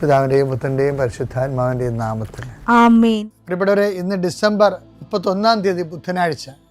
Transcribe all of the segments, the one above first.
പിതാവിന്റെയും പുത്രന്റെയും പരിശുദ്ധാത്മാവിന്റെയും നാമത്തിൽ. ആമേൻ. പ്രിയപ്പെട്ടവരെ ഇന്ന് ഡിസംബർ മുപ്പത്തൊന്നാം തീയതി ബുധനാഴ്ച.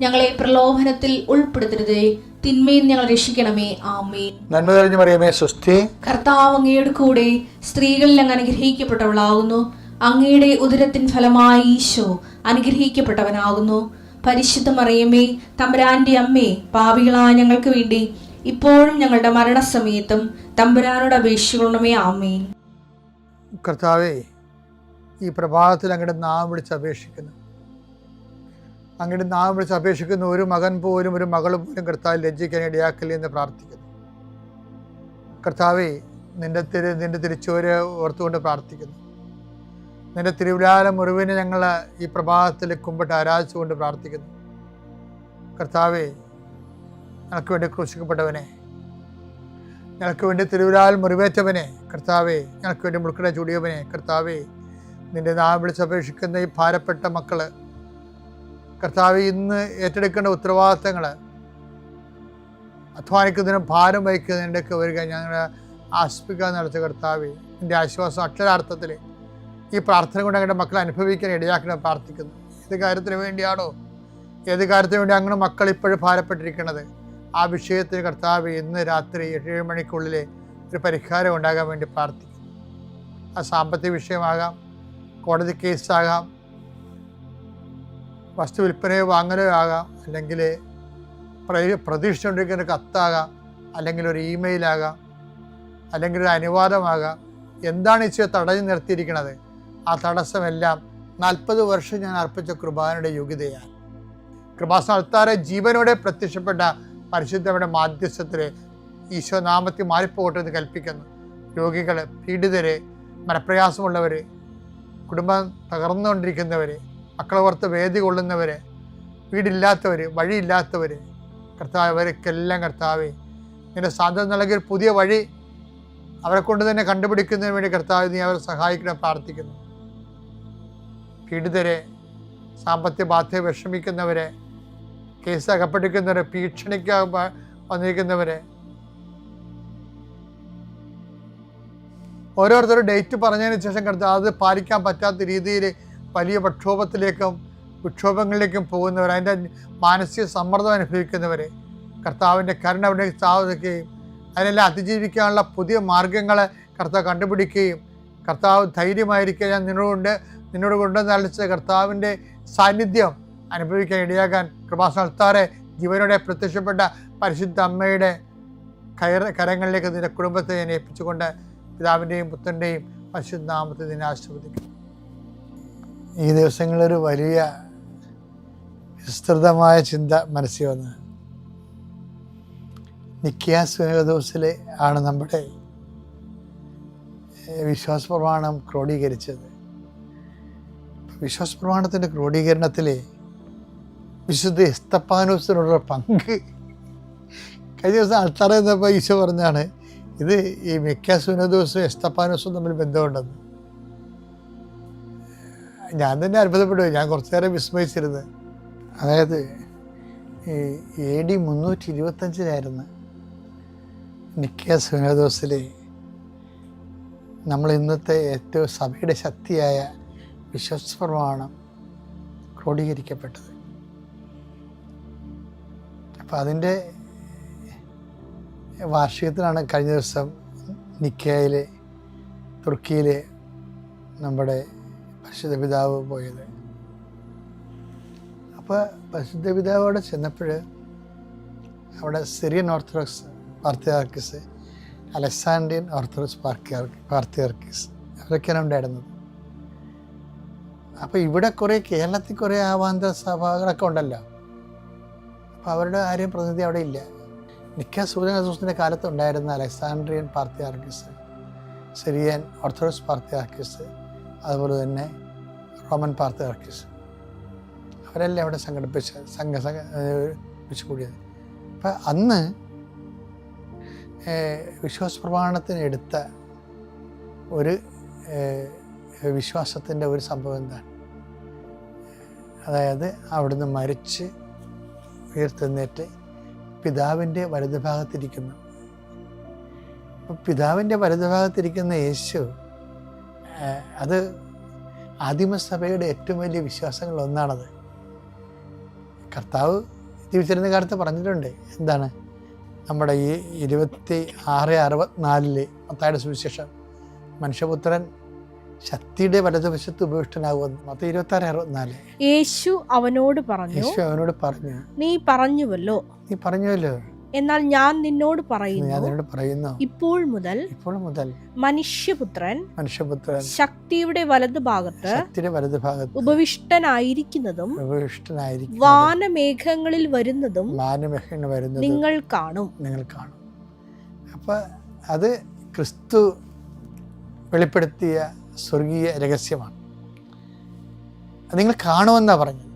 ഞങ്ങളെ പ്രലോഭനത്തിൽ ഉൾപ്പെടുത്തരുതേ. തിന്മയിൽ ഞങ്ങൾ രക്ഷിക്കണമേ. ആമേൻ. നന്മ തെളിഞ്ഞു മറിയമേ സ്വസ്തി. കർത്താവ് അങ്ങയുടെ കൂടെ സ്ത്രീകളിൽ അങ്ങ് അനുഗ്രഹിക്കപ്പെട്ടവളാകുന്നു. അങ്ങയുടെ ഉദരത്തിൻ ഫലമായി ഈശോ അനുഗ്രഹിക്കപ്പെട്ടവനാകുന്നു. പരിശുദ്ധ മറിയമേ തമ്പുരാന്റെ അമ്മേ പാപികളായ ഞങ്ങൾക്ക് വേണ്ടി ഇപ്പോഴും ഞങ്ങളുടെ മരണസമയത്തും തമ്പുരാനോട് അപേക്ഷിക്കണമേ. ആമേൻ. കർത്താവേ ഈ പ്രഭാതത്തിൽ അങ്ങയുടെ നാം വിളിച്ച് അപേക്ഷിക്കുന്നു. അങ്ങയുടെ നാം വിളിച്ച് അപേക്ഷിക്കുന്ന ഒരു മകൻ പോലും ഒരു മകൾ പോലും കർത്താവ് ലജ്ജിക്കാൻ ഇടയാക്കില്ല എന്ന് പ്രാർത്ഥിക്കുന്നു. കർത്താവേ നിന്റെ തിരു നിന്റെ തിരിച്ചുവരെ ഓർത്തുകൊണ്ട് പ്രാർത്ഥിക്കുന്നു. നിന്റെ തിരുവിലാല മുറിവിനെ ഞങ്ങൾ ഈ പ്രഭാതത്തിൽ കുമ്പിട്ട് ആരാധിച്ചുകൊണ്ട് പ്രാർത്ഥിക്കുന്നു. കർത്താവേ ഞങ്ങൾക്ക് വേണ്ടി ക്രൂശിക്കപ്പെട്ടവനെ ഞങ്ങൾക്ക് വേണ്ടി തിരുവിലാൽ മുറിവേറ്റവനെ കർത്താവേ ഞങ്ങൾക്ക് വേണ്ടി മുൾക്കട ചൂടിയവനെ കർത്താവേ നിന്റെ നാം വിളിച്ചപേക്ഷിക്കുന്ന ഈ ഭാരപ്പെട്ട മക്കൾ കർത്താവ് ഇന്ന് ഏറ്റെടുക്കേണ്ട ഉത്തരവാദിത്തങ്ങൾ അധ്വാനിക്കുന്നതിനും ഭാരം വഹിക്കുന്നതിന്റെയൊക്കെ വരിക ഞങ്ങളെ ആശ്വസിപ്പിക്കാൻ നടത്തിയ കർത്താവ് എന്റെ ആശ്വാസം അക്ഷരാർത്ഥത്തിൽ ഈ പ്രാർത്ഥന കൊണ്ട് ഞങ്ങളുടെ മക്കളെ അനുഭവിക്കാൻ ഇടയാക്കണം പ്രാർത്ഥിക്കുന്നു. ഏത് കാര്യത്തിന് വേണ്ടിയാണോ ഏത് കാര്യത്തിന് വേണ്ടി അങ്ങനെ മക്കൾ ഇപ്പോഴും ഭാരപ്പെട്ടിരിക്കുന്നത്. ആ വിഷയത്തിന് കർത്താവ് ഇന്ന് രാത്രി ഏഴ് മണിക്കുള്ളിൽ ഒരു പരിഹാരം ഉണ്ടാകാൻ വേണ്ടി പ്രാർത്ഥിക്കുന്നു. ആ സാമ്പത്തിക വിഷയമാകാം കോടതി കേസാകാം വസ്തു വിൽപ്പനയോ വാങ്ങലോ ആകാം അല്ലെങ്കിൽ പ്രതീക്ഷിച്ചുകൊണ്ടിരിക്കുന്ന ഒരു കത്താകാം അല്ലെങ്കിൽ ഒരു ഇമെയിലാകാം അല്ലെങ്കിൽ ഒരു അനുവാദമാകാം. എന്താണ് ഈശോ തടഞ്ഞു നിർത്തിയിരിക്കുന്നത്? ആ തടസ്സമെല്ലാം നാൽപ്പത് വർഷം ഞാൻ അർപ്പിച്ച കൃപാനയുടെ യോഗ്യതയാണ്. കൃപാസ്ഥാനത്താറെ ജീവനോടെ പ്രത്യക്ഷപ്പെട്ട പരിശുദ്ധയുടെ മാധ്യസ്ഥത്തിൽ ഈശോ നാമത്തിൽ മാറിപ്പോകട്ടെ എന്ന് കൽപ്പിക്കുന്നു. രോഗികൾ പീഡിതരെ മനപ്രയാസമുള്ളവർ കുടുംബം തകർന്നുകൊണ്ടിരിക്കുന്നവർ മക്കളെ ഓർത്ത് വേദി കൊള്ളുന്നവർ വീടില്ലാത്തവർ വഴിയില്ലാത്തവർ കർത്താവ് അവർക്കെല്ലാം കർത്താവേ നിന്റെ സാധ്യത നൽകിയ പുതിയ വഴി അവരെ കൊണ്ട് തന്നെ കണ്ടുപിടിക്കുന്നതിന് വേണ്ടി കർത്താവ് നീ അവരെ സഹായിക്കണം പ്രാർത്ഥിക്കുന്നു. പീഡിതരെ സാമ്പത്തിക ബാധ്യത വിഷമിക്കുന്നവരെ കേസ് അകപ്പെട്ടിരിക്കുന്നവരെ ഭീഷണിക്ക് വന്നിരിക്കുന്നവരെ ഓരോരുത്തരും ഡേറ്റ് പറഞ്ഞതിന് ശേഷം കർത്താവ് അത് പാലിക്കാൻ പറ്റാത്ത രീതിയിൽ വലിയ പ്രക്ഷോഭത്തിലേക്കും വിക്ഷോഭങ്ങളിലേക്കും പോകുന്നവർ അതിന്റെ മാനസിക സമ്മർദ്ദം അനുഭവിക്കുന്നവർ കർത്താവിന്റെ കരുണ അവിടെ സ്ഥാപിക്കുകയും അതിനെല്ലാം അതിജീവിക്കാനുള്ള പുതിയ മാർഗങ്ങൾ കർത്താവ് കണ്ടുപിടിക്കുകയും കർത്താവ് ധൈര്യമായിരിക്കുക ഞാൻ നിന്നോടുകൊണ്ട് നിന്നോട് കൊണ്ടുവന്നളിച്ച് കർത്താവിന്റെ സാന്നിധ്യം അനുഭവിക്കാൻ ഇടയാകാൻ കൃപാസ്ഥാനത്താറെ ജീവനോടെ പ്രത്യക്ഷപ്പെട്ട പരിശുദ്ധ അമ്മയുടെ കയർ കരങ്ങളിലേക്ക് നിന്റെ കുടുംബത്തെ ഞാൻ ഏൽപ്പിച്ചുകൊണ്ട് പിതാവിന്റെയും പുത്രന്റെയും പരിശുദ്ധ നാമത്തെ നിന്നെ ആശീർവദിക്കും ഈ ദിവസങ്ങളൊരു വലിയ വിസ്തൃതമായ ചിന്ത മനസ്സിൽ വന്ന് നിക്കിയാസ് ദിവസത്തിലെ ആണ് നമ്മുടെ വിശ്വാസ പ്രമാണം ക്രോഡീകരിച്ചത്. വിശ്വാസ പ്രമാണത്തിന്റെ ക്രോഡീകരണത്തിൽ വിശുദ്ധ എസ്തപ്പാനോസിനുള്ള പങ്ക്. കഴിഞ്ഞ ദിവസം ആൾത്താറ എന്നപ്പോൾ ഈശോ പറഞ്ഞാണ് ഇത് ഈ മെക്കാസുന ദിവസവും എസ്തപ്പാനോസും തമ്മിൽ ബന്ധമുണ്ടെന്ന്. ഞാൻ തന്നെ അത്ഭുതപ്പെട്ടു. ഞാൻ കുറച്ചു വിസ്മയിച്ചിരുന്നു. അതായത് എ ഡി മുന്നൂറ്റി ഇരുപത്തഞ്ചിലായിരുന്നു നിക്കിയ സുനദോസിൽ നമ്മൾ ഇന്നത്തെ ഏറ്റവും സഭയുടെ ശക്തിയായ വിശ്വസ്പ്രമാണം ക്രോഡീകരിക്കപ്പെട്ടത്. അപ്പോൾ അതിന്റെ വാർഷികത്തിലാണ് കഴിഞ്ഞ ദിവസം നിക്കയിൽ തുർക്കിയിൽ നമ്മുടെ പരിശുദ്ധ പിതാവ് പോയത്. അപ്പോൾ പരിശുദ്ധ പിതാവ് അവിടെ ചെന്നപ്പോൾ അവിടെ Syrian Orthodox patriarchs Alexandrian Orthodox പാർക്കിയാർ patriarchs അവരൊക്കെയാണ് ഉണ്ടായിരുന്നത് അപ്പോൾ ഇവിടെ കുറേ കേരളത്തിൽ കുറേ ആവാന്തര സഭകളൊക്കെ ഉണ്ടല്ലോ. അപ്പോൾ അവരുടെ ആരെയും പ്രതിനിധി അവിടെ ഇല്ല. നിക്ക കാലത്ത് ഉണ്ടായിരുന്ന Alexandrian patriarchs Syrian Orthodox patriarchs അതുപോലെ തന്നെ റോമൻ പാർത്തിയാർക്കിസ്. അവരെല്ലാം അവിടെ സംഘടിപ്പിച്ച സംഘ വെച്ച് കൂടിയത്. അപ്പം അന്ന് വിശ്വാസ പ്രമാണത്തിന് എടുത്ത ഒരു വിശ്വാസത്തിന്റെ ഒരു സംഭവം എന്താണ്? അതായത് അവിടുന്ന് മരിച്ച് ഉയർത്തെന്നേറ്റ് പിതാവിന്റെ വലതുഭാഗത്തിരിക്കുന്നു. പിതാവിന്റെ വലതുഭാഗത്തിരിക്കുന്ന യേശു അത് ആദിമസഭയുടെ ഏറ്റവും വലിയ വിശ്വാസങ്ങളിൽ ഒന്നാണത്. കർത്താവ് ജീവിച്ചിരുന്ന കാലത്ത് പറഞ്ഞിട്ടുണ്ട്. എന്താണ്? നമ്മുടെ ഈ ഇരുപത്തി ആറ് അറുപത്തിനാലിൽ മത്തായുടെ സുവിശേഷം മനുഷ്യപുത്രൻ ശക്തിയുടെ വലതുവശത്ത് ഉപവിഷ്ടനാകുമെന്ന്. മൊത്തം ഇരുപത്തി ആറ് അറുപത്തിനാല്. യേശു അവനോട് പറഞ്ഞു യേശു അവനോട് പറഞ്ഞു നീ പറഞ്ഞുവല്ലോ. നീ പറഞ്ഞുവല്ലോ. എന്നാൽ ഞാൻ നിന്നോട് പറയുന്നു ഇപ്പോൾ മുതൽ ഇപ്പോൾ മുതൽ മനുഷ്യപുത്രൻ മനുഷ്യപുത്രൻ ശക്തിയുടെ വലതുഭാഗത്ത് ശക്തിയുടെ വലതുഭാഗത്ത് ഉപവിഷ്ടനായിരിക്കുന്നതും ഉപവിഷ്ടനായിരിക്കും വാനമേഘങ്ങളിൽ വരുന്നതും വാനമേഘങ്ങൾ വരുന്നത് നിങ്ങൾ കാണും. നിങ്ങൾ കാണും. അപ്പോൾ അത് ക്രിസ്തു വെളിപ്പെടുത്തിയ സ്വർഗീയ രഹസ്യമാണ്. നിങ്ങൾ കാണുമെന്നാണ് പറഞ്ഞത്.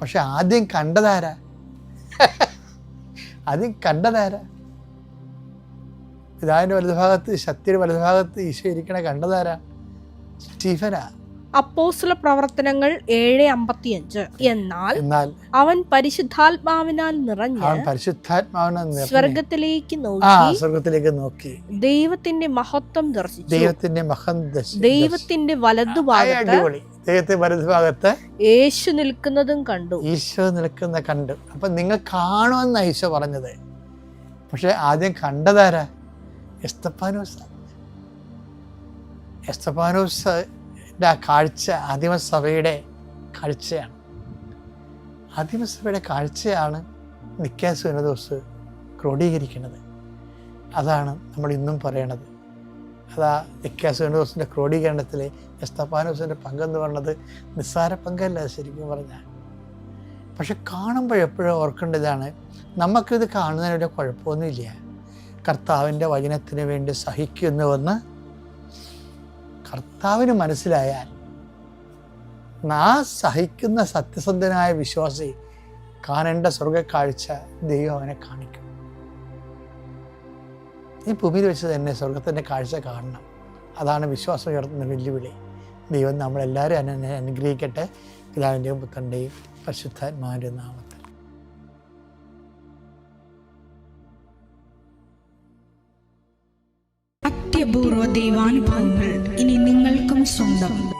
പക്ഷെ ആദ്യം കണ്ടതാരാ? ആദ്യം കണ്ടതാരാ പിതാവിന്റെ വലതുഭാഗത്ത് ശക്തിയുടെ വലതുഭാഗത്ത് ഈശോ ഇരിക്കണ കണ്ടതാരാ സ്റ്റീഫനാ. അപ്പോസ്ല പ്രവർത്തനങ്ങൾ ഏഴ് അമ്പത്തിയഞ്ച്. എന്നാൽ അവൻ പരിശുദ്ധാത്മാവിനാൽ നിറഞ്ഞ് സ്വർഗത്തിലേക്ക് നോക്കി. സ്വർഗത്തിലേക്ക് നോക്കി. ദൈവത്തിന്റെ മഹത്വം ദർശിച്ചു. ദൈവത്തിന്റെ മഹം ദൈവത്തിന്റെ വലതുഭാഗത്ത് ദൈവത്തെ വലതുഭാഗത്ത്? യേശു നിൽക്കുന്നതും കണ്ടു. ഈശോ നിൽക്കുന്ന കണ്ടു. അപ്പൊ നിങ്ങൾ കാണുമെന്ന ഈശോ പറഞ്ഞത്. പക്ഷെ ആദ്യം കണ്ടതാരാ എസ്തപ്പാനോസ്. എസ്തപ്പാനോസ് ആ കാഴ്ച ആദിമസഭയുടെ കാഴ്ചയാണ്. ആദിമസഭയുടെ കാഴ്ചയാണ് നിക്കാസ് വിനദോസ് ക്രോഡീകരിക്കുന്നത്. അതാണ് നമ്മൾ ഇന്നും പറയണത്. അതാ നിക്കാസ് വിനദോസിന്റെ ക്രോഡീകരണത്തിൽ എസ്തപ്പാനോസിന്റെ പങ്കെന്ന് പറഞ്ഞത് നിസ്സാര പങ്കല്ല ശരിക്കും പറഞ്ഞാൽ. പക്ഷെ കാണുമ്പോഴെപ്പോഴും ഓർക്കേണ്ടതാണ് നമുക്കിത് കാണുന്നതിന് ഒരു കുഴപ്പമൊന്നുമില്ല. കർത്താവിന്റെ വചനത്തിന് വേണ്ടി സഹിക്കുന്നുവെന്ന് കർത്താവിന് മനസ്സിലായാൽ ആ സഹിക്കുന്ന സത്യസന്ധനായ വിശ്വാസി കാണേണ്ട സ്വർഗക്കാഴ്ച ദൈവം അവനെ കാണിക്കും. ഈ ഭൂമിയിൽ വെച്ച് തന്നെ സ്വർഗത്തിന്റെ കാഴ്ച കാണണം. അതാണ് വിശ്വാസം ഉയർത്തുന്ന വെല്ലുവിളി. ദൈവം നമ്മളെല്ലാവരും അനു അനുഗ്രഹിക്കട്ടെ. പിതാവിന്റെയും പുത്രന്റെയും പരിശുദ്ധാത്മാവിന്റെ നാമത്തിൽ. അത്യപൂർവ ദൈവാനുഭവങ്ങൾ ഇനി നിങ്ങൾക്കും സ്വന്തം.